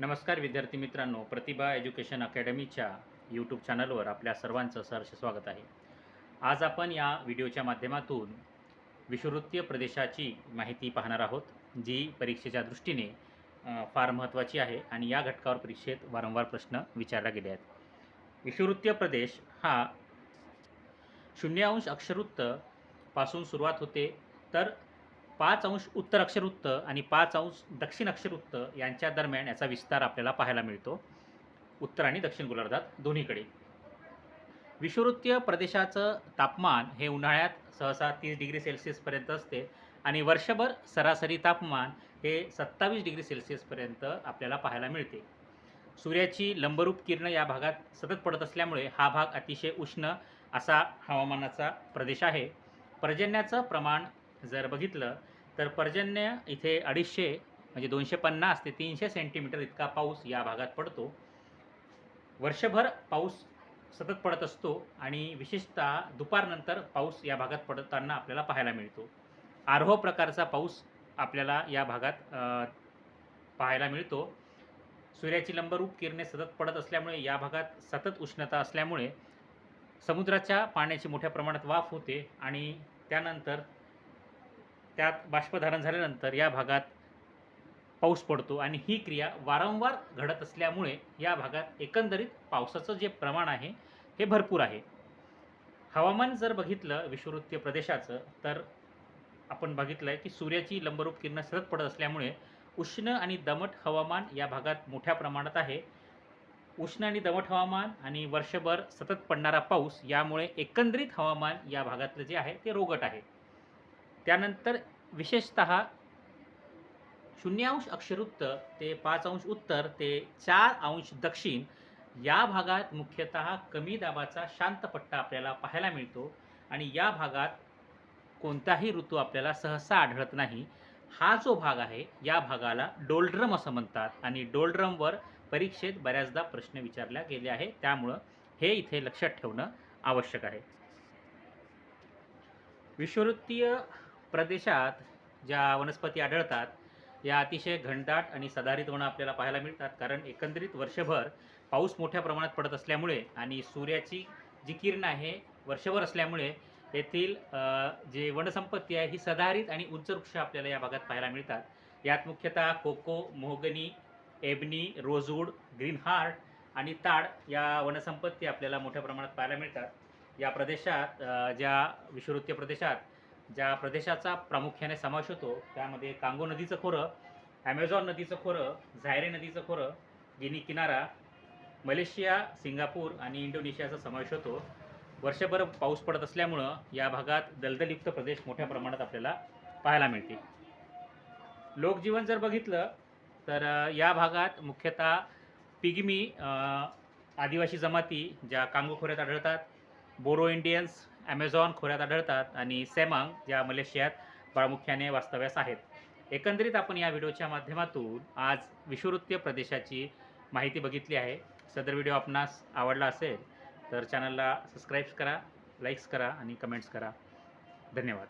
नमस्कार विद्यार्थी मित्रांनो प्रतिभा एज्युकेशन अकॅडमीच्या यूट्यूब चॅनलवर आपल्या सर्वांचं सहर्ष स्वागत आहे. आज आपण या व्हिडिओच्या माध्यमातून विषुवृत्तीय प्रदेशाची माहिती पाहणार आहोत जी परीक्षेच्या दृष्टीने फार महत्त्वाची आहे आणि या घटकावर परीक्षेत वारंवार प्रश्न विचारले गेले आहेत. विषुवृत्तीय प्रदेश हा शून्य अंश अक्षरवृत्त पासून सुरुवात होते तर पाच अंश उत्तर अक्षरवृत्त आणि पाच अंश दक्षिण अक्षरवृत्त यांच्या दरम्यान याचा विस्तार आपल्याला पाहायला मिळतो. उत्तर आणि दक्षिण गोलार्धात दोन्हीकडे. विषुवृत्तीय प्रदेशाचं तापमान हे उन्हाळ्यात सहसा तीस डिग्री सेल्सिअसपर्यंत असते आणि वर्षभर सरासरी तापमान हे सत्तावीस डिग्री सेल्सिअसपर्यंत आपल्याला पाहायला मिळते. सूर्याची लंबरूप किरण या भागात सतत पडत असल्यामुळे हा भाग अतिशय उष्ण असा हवामानाचा प्रदेश आहे. पर्जन्याचं प्रमाण जर बघितलं तर पर्जन्य इथे अडीचशे म्हणजे दोनशे पन्नास ते तीनशे सेंटीमीटर इतका पाऊस या भागात पडतो. वर्षभर पाऊस सतत पडत असतो आणि विशेषतः दुपारनंतर पाऊस या भागात पडताना आपल्याला पाहायला मिळतो. आरोह प्रकारचा पाऊस आपल्याला या भागात पाहायला मिळतो. सूर्याची लंबरूप किरणे सतत पडत असल्यामुळे या भागात सतत उष्णता असल्यामुळे समुद्राच्या पाण्याची मोठ्या प्रमाणात वाफ होते आणि त्यानंतर त्यात बाष्पधारण झाल्यानंतर या भागात पाऊस पडतो आणि ही क्रिया वारंवार घडत असल्यामुळे या भागात एकंदरीत पावसाचं जे प्रमाण आहे हे भरपूर आहे. हवामान जर बघितलं विषुवृत्तीय प्रदेशाचं तर आपण बघितलं आहे की सूर्याची लंबरूप किरणं सतत पडत असल्यामुळे उष्ण आणि दमट हवामान या भागात मोठ्या प्रमाणात आहे. उष्ण आणि दमट हवामान आणि वर्षभर सतत पडणारा पाऊस यामुळे एकंदरीत हवामान या भागातलं जे आहे ते रोगट आहे. त्यानंतर विशेषत शून्यांश अक्षरवृत्त ते पाच अंश उत्तर ते चार अंश दक्षिण या भागात मुख्यतः कमी दाबाचा शांत पट्टा आपल्याला पाहायला मिळतो आणि या भागात कोणताही ऋतू आपल्याला सहसा आढळत नाही. हा जो भाग आहे या भागाला डोलड्रम असं म्हणतात आणि डोलड्रमवर परीक्षेत बऱ्याचदा प्रश्न विचारल्या गेले आहे त्यामुळं हे इथे लक्षात ठेवणं आवश्यक आहे. विश्ववृत्तीय प्रदेशात ज्या वनस्पती आढळतात या अतिशय घनदाट आणि सदाहरित वनं आपल्याला पाहायला मिळतात. कारण एकंदरीत वर्षभर पाऊस मोठ्या प्रमाणात पडत असल्यामुळे आणि सूर्याची जी किरण आहे वर्षभर असल्यामुळे येथील जे वनसंपत्ती आहे ही सदाहरित आणि उंच वृक्ष आपल्याला या भागात पाहायला मिळतात. यात मुख्यतः cocoa mahogany ebony rosewood green heart आणि ताड या वनसंपत्ती आपल्याला मोठ्या प्रमाणात पाहायला मिळतात. या प्रदेशात ज्या विषुवृत्तीय प्रदेशात ज्या प्रदेशाचा प्रामुख्याने समावेश होतो त्यामध्ये कांगो नदीचं खोरं ॲमेझॉन नदीचं खोरं झायरे नदीचं खोरं गिनी किनारा मलेशिया सिंगापूर आणि इंडोनेशियाचा समावेश होतो. वर्षभर पाऊस पडत असल्यामुळं या भागात दलदलयुक्त प्रदेश मोठ्या प्रमाणात आपल्याला पाहायला मिळते लोकजीवन जर बघितलं तर या भागात मुख्यतः पिगमी आदिवासी जमाती ज्या कांगो खोऱ्यात आढळतात बोरो इंडियन्स ॲमेझॉन खोऱ्यात आढळतात आणि सेमांग ज्या मलेशियात प्रामुख्याने वास्तव्यास आहेत. एकंदरीत आपण या व्हिडिओच्या माध्यमातून आज विषुवृत्तीय प्रदेशाची माहिती बघितली आहे. सदर व्हिडिओ आपणास आवडला असेल तर चॅनलला सबस्क्राईब्स करा लाईक्स करा आणि कमेंट्स करा. धन्यवाद.